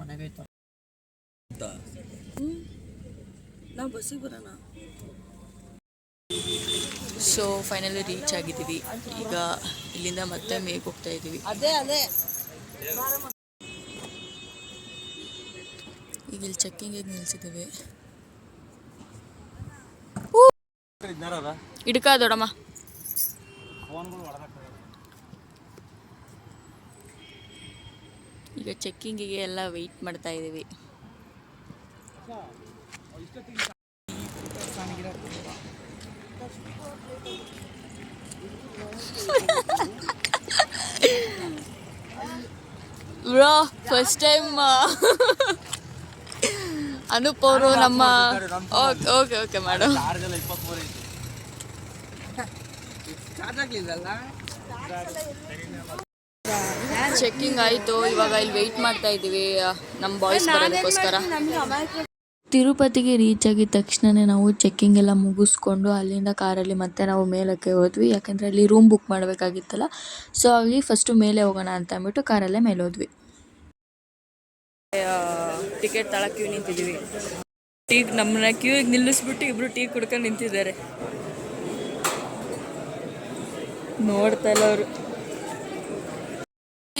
ಮನೆಗೆ ಐತ ನಾವು ಬಸ್ಸಿಗೆ ಬರೋಣ ಸೊ ಫೈನಲಿ ರೀಚ್ ಆಗಿದ್ದೀವಿ ಈಗ ಇಲ್ಲಿಂದ ಮತ್ತೆ ಮೇಗೆ ಹೋಗ್ತಾ ಇದ್ದೀವಿ ಅದೇ ಅದೇ ಈಗ ಇಲ್ಲಿ ಚೆಕ್ಕಿಂಗಿಗೆ ನಿಲ್ಸಿದ್ದೀವಿ ಇಡ್ಕ ದೊಡಮ್ಮ ಈಗ ಚೆಕ್ಕಿಂಗಿಗೆ ಎಲ್ಲ ವೆಯ್ಟ್ ಮಾಡ್ತಾ ಇದ್ದೀವಿ. ಬ್ರೋ ಫಸ್ಟ್ ಟೈಮ್ ಅನೂಪ್ ಅವರು ನಮ್ಮ okay okay okay madam checking ಆಯಿತು. ಇವಾಗ ಇಲ್ಲಿ ವೆಯ್ಟ್ ಮಾಡ್ತಾ ಇದ್ದೀವಿ ನಮ್ಮ ಬಾಯ್ಸ್ ಬರೋದಕ್ಕೋಸ್ಕರ. ತಿರುಪತಿಗೆ ರೀಚ್ ಆಗಿದ ತಕ್ಷಣನೇ ನಾವು ಚೆಕ್ಕಿಂಗ್ ಎಲ್ಲ ಮುಗಿಸ್ಕೊಂಡು ಅಲ್ಲಿಂದ ಕಾರಲ್ಲಿ ಮತ್ತೆ ನಾವು ಮೇಲಕ್ಕೆ ಹೋದ್ವಿ. ಯಾಕಂದರೆ ಅಲ್ಲಿ ರೂಮ್ ಬುಕ್ ಮಾಡಬೇಕಾಗಿತ್ತಲ್ಲ. ಸೊ ಅಲ್ಲಿ ಫಸ್ಟು ಮೇಲೆ ಹೋಗೋಣ ಅಂತ ಅಂದ್ಬಿಟ್ಟು ಕಾರಲ್ಲೇ ಮೇಲೆ ಹೋದ್ವಿ. ಟಿಕೆಟ್ ತಳ ಕ್ಯೂ ನಿಂತಿದ್ದೀವಿ. ಟೀ ನಮ್ಮನ್ನ ಕ್ಯೂಗೆ ನಿಲ್ಲಿಸ್ಬಿಟ್ಟು ಇಬ್ರು ಟೀ ಕುಡ್ಕೊಂಡು ನಿಂತಿದ್ದಾರೆ. ನೋಡ್ತಾ ಇಲ್ಲ ಅವರು.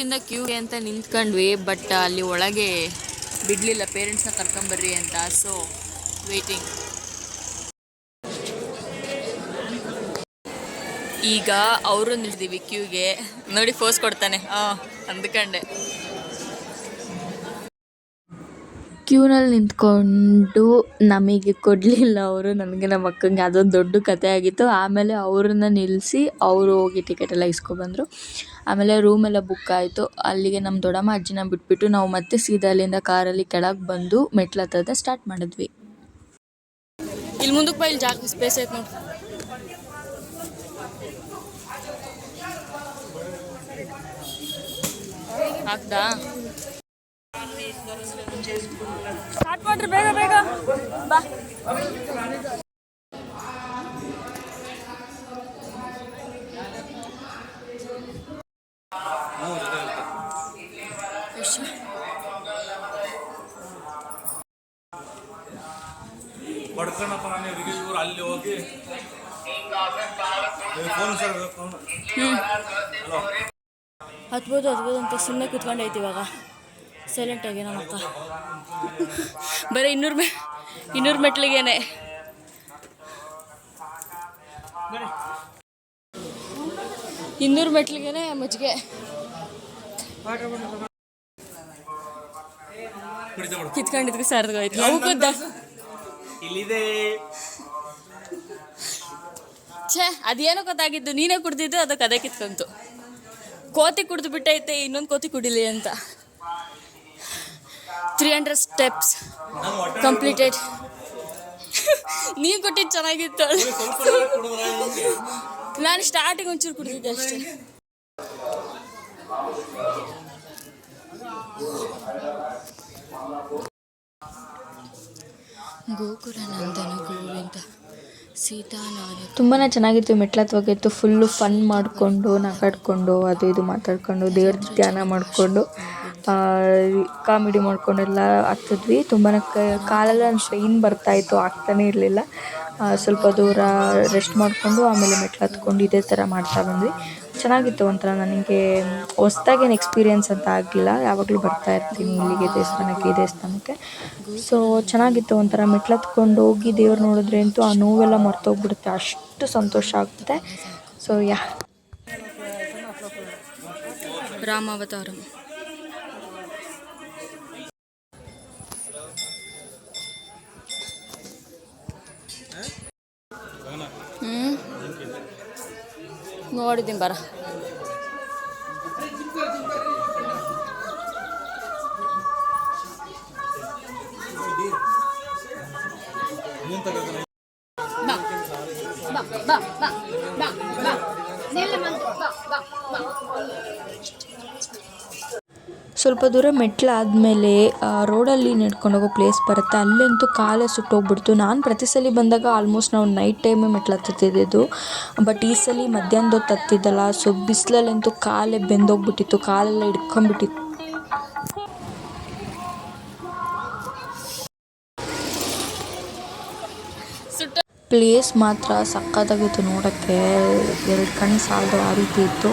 ಇಂದ ಕ್ಯೂಗೆ ಅಂತ ನಿಂತ್ಕೊಂಡ್ವಿ ಬಟ್ ಅಲ್ಲಿ ಒಳಗೆ ಬಿಡಲಿಲ್ಲ. ಪೇರೆಂಟ್ಸ್ನ ಕರ್ಕೊಂಬರ್ರಿ ಅಂತ ಸೊ ವೇಟಿಂಗ್ ಈಗ ಅವರು ನಿಲ್ಸಿದ್ದೀವಿ ಕ್ಯೂಗೆ. ನೋಡಿ ಫೋಸ್ ಕೊಡ್ತಾನೆ. ಹಾಂ, ಅಂದ್ಕೊಂಡೆ. ಕ್ಯೂನಲ್ಲಿ ನಿಂತ್ಕೊಂಡು ನಮಗೆ ಕೊಡಲಿಲ್ಲ ಅವರು, ನನಗೆ ನಮ್ಮ ಅಕ್ಕಂಗೆ ಅದೊಂದು ದೊಡ್ಡ ಕಥೆ ಆಗಿತ್ತು. ಆಮೇಲೆ ಅವ್ರನ್ನ ನಿಲ್ಲಿಸಿ ಅವರು ಹೋಗಿ ಟಿಕೆಟ್ ಎಲ್ಲ ಇಸ್ಕೊಬಂದರು ಆಮೇಲೆ ರೂಮ್ ಎಲ್ಲ ಬುಕ್ ಆಯಿತು. ಅಲ್ಲಿಗೆ ನಮ್ಮ ದೊಡ್ಡಮ್ಮ ಅಜ್ಜಿನ ಬಿಟ್ಬಿಟ್ಟು ನಾವು ಮತ್ತೆ ಸೀದಾ ಅಲ್ಲಿಂದ ಕಾರಲ್ಲಿ ಕೆಳಗೆ ಬಂದು ಮೆಟ್ಲು ಹತ್ತದ ಸ್ಟಾರ್ಟ್ ಮಾಡಿದ್ವಿ. ಇಲ್ಲಿ ಮುಂದಕ್ಕೆ ಬಾ, ಇಲ್ಲಿ ಜಾಗ ಸ್ಪೇಸ್ ಐತೆ ನೋಡಿ. ಹಾಕ್ದಾ? ಸ್ಟಾರ್ಟ್ ಮಾಡ್ರಿ ಬೇಗ ಬೇಗ. ಬಾ? ಬಡ್ಕಣಪ್ಪ ನಾನು ಇವ್ರಿಗೆ ಇವ್ರು ಅಲ್ಲಿ ಹೋಗಿ. ಫೋನ್ ಸರ್ ಹತ್ಬೋದು ಹತ್ಬೋದು ಅಂತ ಸುಮ್ಮನೆ ಕುತ್ಕೊಂಡೈತಿ ಇವಾಗ. ಸೈಲೆಂಟಾಗಿ ನಮ್ಮ ಅಕ್ಕ. ಬರೀ ಇನ್ನೂರು ಮೆ ಇನ್ನೂರು ಮೆಟ್ಲಿಗೇನೆ. ಇನ್ನೂರು ಮೆಟ್ಲಿಗೇನೆ ಮಜ್ಜಿಗೆ. ಕಿತ್ಕೊಂಡಿದ್ವಿ ಸರ್ದೋಯ್ತು ಇಲ್ಲಿದೆ. ಛೇ ಅದೇನೋ ಗೊತ್ತಾಗಿದ್ದು. ನೀನೇ ಕುಡ್ದಿದ್ದು ಅದಕ್ಕೆ ಅದೇ ಕಿತ್ಕೊಂತು. ಕೋತಿ ಕುಡ್ದು ಬಿಟ್ಟೈತೆ ಇನ್ನೊಂದು ಕೋತಿ ಕುಡಿಲಿ ಅಂತ. ತ್ರೀ ಹಂಡ್ರೆಡ್ ಸ್ಟೆಪ್ಸ್ ಕಂಪ್ಲೀಟೆಡ್ ನೀವು ಕೊಟ್ಟಿದ್ದು ಚೆನ್ನಾಗಿತ್ತು ನಾನು ಸ್ಟಾರ್ಟಿಂಗ್ ಒಂಚೂರು ಕುಡಿದಿದ್ದೆ ಅಷ್ಟೇ. ಗೋಕುಲ ನಂದನ ಗೋವಿಂದ ಸೀತಾನಾದ ತುಂಬಾ ಚೆನ್ನಾಗಿತ್ತು ಮೆಟ್ಲತ್ವಾಗಿತ್ತು ಫುಲ್ಲು ಫನ್ ಮಾಡಿಕೊಂಡು ನಗಾಡ್ಕೊಂಡು, ಅದು ಇದು ಮಾತಾಡ್ಕೊಂಡು ದೇವ್ರ ಧ್ಯಾನ ಮಾಡಿಕೊಂಡು. ಕಾಮಿಡಿ ಮಾಡ್ಕೊಂಡೆಲ್ಲ ಆಗ್ತಿದ್ವಿ. ತುಂಬಾ ಕಾಲೆಲ್ಲ ಸ್ಟ್ರೈನ್ ಬರ್ತಾಯಿತ್ತು ಆಗ್ತಾನೇ ಇರಲಿಲ್ಲ. ಸ್ವಲ್ಪ ದೂರ ರೆಸ್ಟ್ ಮಾಡಿಕೊಂಡು ಆಮೇಲೆ ಮೆಟ್ಲು ಹತ್ಕೊಂಡು ಇದೇ ಥರ ಮಾಡ್ತಾ ಬಂದ್ವಿ. ಚೆನ್ನಾಗಿತ್ತು ಒಂಥರ ನನಗೆ ಹೊಸ್ದಾಗೇನು ಎಕ್ಸ್ಪೀರಿಯೆನ್ಸ್ ಅಂತ ಆಗಲಿಲ್ಲ. ಯಾವಾಗಲೂ ಬರ್ತಾ ಇರ್ತೀನಿ ಇಲ್ಲಿಗೆ, ದೇವಸ್ಥಾನಕ್ಕೆ, ಈ ದೇವಸ್ಥಾನಕ್ಕೆ. ಸೊ ಚೆನ್ನಾಗಿತ್ತು ಒಂಥರ ಮೆಟ್ಲು ಹತ್ಕೊಂಡು ಹೋಗಿ ದೇವ್ರು ನೋಡಿದ್ರೆ ಅಂತೂ ಆ ನೋವೆಲ್ಲ ಮರ್ತೋಗ್ಬಿಡುತ್ತೆ. ಅಷ್ಟು ಸಂತೋಷ ಆಗುತ್ತೆ ಸೊ ಯಾ ರಾಮಾವತಾರಂ. ನೋಡಿದ್ದೀನಿ ಬರ. ಸ್ವಲ್ಪ ದೂರ ಮೆಟ್ಲಾದಮೇಲೆ ರೋಡಲ್ಲಿ ನಡ್ಕೊಂಡು ಹೋಗೋ ಪ್ಲೇಸ್ ಬರುತ್ತೆ. ಅಲ್ಲಂತೂ ಕಾಲೇ ಸುಟ್ಟೋಗ್ಬಿಡ್ತು ನಾನು ಪ್ರತಿ ಸಲ ಬಂದಾಗ ಆಲ್ಮೋಸ್ಟ್ ನಾವು ನೈಟ್ ಟೈಮೇ ಮೆಟ್ಲು ಹತ್ತುತ್ತಿದ್ದು ಬಟ್ ಈ ಸಲ ಮಧ್ಯಾಹ್ನದ ಹೊತ್ತು ಹತ್ತಿದ್ದಲ್ಲ. ಸೊ ಬಿಸಿಲಲ್ಲಂತೂ ಕಾಲೇ ಬೆಂದೋಗ್ಬಿಟ್ಟಿತ್ತು. ಕಾಲೆಲ್ಲ ಹಿಡ್ಕೊಂಬಿಟ್ಟಿತ್ತು ಪ್ಲೇಸ್ ಮಾತ್ರ ಸಕ್ಕತ್ತಾಗಿತ್ತು ನೋಡೋಕ್ಕೆ. ಎರಡು ಕಣ್ಣು ಸಾಲದು ಆ ರೀತಿ ಇತ್ತು.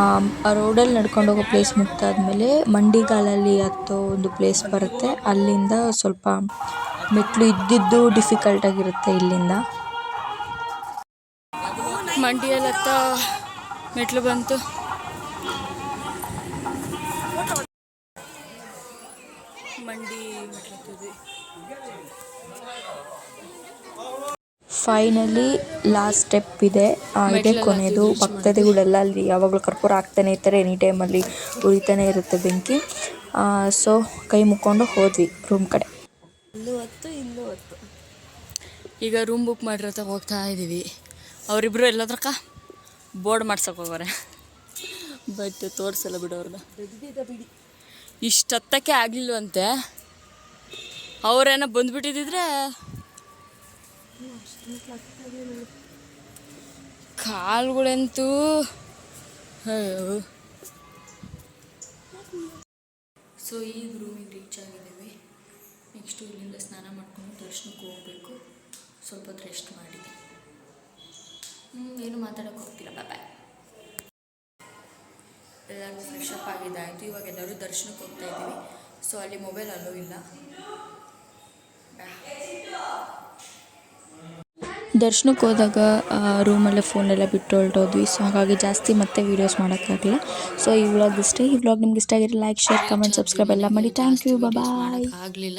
ಆ ರೋಡಲ್ಲಿ ನಡ್ಕೊಂಡು ಹೋಗೋ ಪ್ಲೇಸ್ ಮುಗ್ದಾದ್ಮೇಲೆ ಮಂಡಿಗಾಲಲ್ಲಿ ಹತ್ತೋ ಒಂದು ಪ್ಲೇಸ್ ಬರುತ್ತೆ. ಅಲ್ಲಿಂದ ಸ್ವಲ್ಪ ಮೆಟ್ಲು ಇದ್ದಿದ್ದು ಡಿಫಿಕಲ್ಟ್ ಆಗಿರುತ್ತೆ ಇಲ್ಲಿಂದ. ಮಂಡಿಯಲ್ಲಿ ಹತ್ತ ಮೆಟ್ಲು ಬಂತು. ಮಂಡಿ ಫೈನಲಿ ಲಾಸ್ಟ್ ಸ್ಟೆಪ್ ಇದೆ. ಇದೆ ಇದೇ ಕೊನೆಯದು ಭಕ್ತಾದಿಗಳೆಲ್ಲ ಅಲ್ಲಿ ಯಾವಾಗಲೂ ಕರ್ಪೂರ ಹಾಕ್ತಾನೆ ಇರ್ತಾರೆ. ಎನಿ ಟೈಮಲ್ಲಿ ಉರಿತಾನೆ ಇರುತ್ತೆ ಬೆಂಕಿ. ಸೊ ಕೈ ಮುಕ್ಕೊಂಡು ಹೋದ್ವಿ ರೂಮ್ ಕಡೆ. ಇಲ್ಲೂ ಹೊತ್ತು ಇಲ್ಲೂ ಹೊತ್ತು. ಈಗ ರೂಮ್ ಬುಕ್ ಮಾಡಿರತ್ತ ಹೋಗ್ತಾ ಇದ್ದೀವಿ ಅವರಿಬ್ಬರು ಎಲ್ಲದ್ರಕ್ಕ ಬೋರ್ಡ್ ಮಾಡ್ಸಕ್ಕೆ ಹೋಗೋರೆ ಬಟ್ ತೋರಿಸಲ್ಲ ಬಿಡು ಅವ್ರನ್ನ ಇಷ್ಟೊತ್ತಕ್ಕೆ ಆಗಲಿಲ್ವಂತೆ. ಅವರೇನೋ ಬಂದ್ಬಿಟ್ಟಿದ್ರೆ ಕಾಲುಗಳಂತೂ, ಅಯ್ಯೋ. ಸೊ ಈಗ ರೂಮಿಗೆ ರೀಚ್ ಆಗಿದ್ದೀವಿ. ನೆಕ್ಸ್ಟು ಇಲ್ಲಿಂದ ಸ್ನಾನ ಮಾಡ್ಕೊಂಡು ದರ್ಶನಕ್ಕೆ ಹೋಗಬೇಕು. ಸ್ವಲ್ಪ ಹೊತ್ತು ರೆಸ್ಟ್ ಮಾಡಿ. ಏನು ಮಾತಾಡೋಕೆ ಹೋಗ್ತಿಲ್ಲ. ಬಾಯ್ ಎಲ್ಲರೂ ಫ್ರೆಶ್ ಅಪ್ ಆಗಿದ್ದಾಯಿತು ಇವಾಗ ಎಲ್ಲರೂ ದರ್ಶನಕ್ಕೆ ಹೋಗ್ತಾ ಇದ್ದೀವಿ. ಸೊ ಅಲ್ಲಿ ಮೊಬೈಲ್ ಅಲ್ಲೂ ಇಲ್ಲ. ದರ್ಶನಕ್ಕೆ ಹೋದಾಗ ರೂಮಲ್ಲೇ ಫೋನೆಲ್ಲ ಬಿಟ್ಟು ಹೊರಟೋದ್ವಿ. ಸೊ ಹಾಗಾಗಿ ಜಾಸ್ತಿ ಮತ್ತೆ ವೀಡಿಯೋಸ್ ಮಾಡೋಕ್ಕಾಗಲಿಲ್ಲ. ಸೊ ಈ ವ್ಲಾಗ್ ಇಷ್ಟೇ ಈ ವ್ಲಾಗ್ ನಿಮ್ಗೆ ಇಷ್ಟ ಆಗಿರೋ ಲೈಕ್ ಶೇರ್ ಕಮೆಂಟ್ ಸಬ್ಸ್ಕ್ರೈಬ್ ಎಲ್ಲ ಮಾಡಿ. ಥ್ಯಾಂಕ್ ಯು ಬಾಯ್ ಆಗಲಿಲ್ಲ